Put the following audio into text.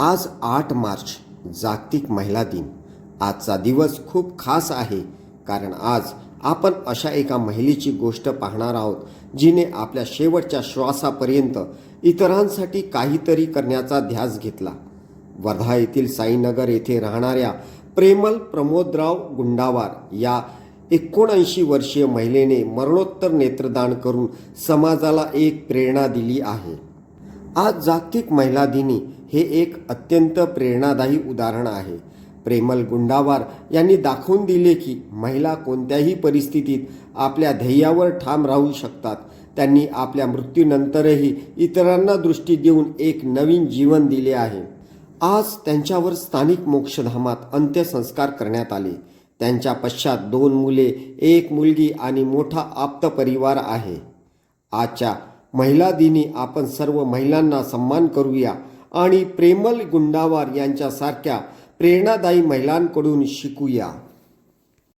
आज आठ मार्च जागतिक महिला दिन. आजचा दिवस खूप खास आहे कारण आज आपण अशा एका महिलेची गोष्ट पाहणार आहोत जिने आपल्या शेवटच्या श्वासापर्यंत इतरांसाठी काहीतरी करण्याचा ध्यास घेतला. वर्धा येथील साईनगर येथे राहणाऱ्या प्रेमल प्रमोदराव गुंडावार या एकोणऐंशी वर्षीय महिलेने मरणोत्तर नेत्रदान करून समाजाला एक प्रेरणा दिली आहे. आज जागतिक महिला दिनी हे एक अत्यंत प्रेरणादायी उदाहरण आहे. प्रेमल गुंडावार यांनी दाखवून दिले की महिला कोणत्याही परिस्थितीत आपल्या ध्येयावर ठाम राहू शकतात. त्यांनी आपल्या मृत्यूनंतरही इतरांना दृष्टी देऊन एक नवीन जीवन दिले आहे. आज त्यांच्यावर स्थानिक मोक्षधामात अंत्यसंस्कार करण्यात आले. त्यांच्या पश्चात दोन मुले एक मुलगी आणि मोठा आप्त परिवार आहे. आजच्या महिला दिनी आपण सर्व महिलांना सन्मान करूया आणि प्रेमल गुंडावार यांच्यासारख्या प्रेरणादायी महिलांकडून शिकूया.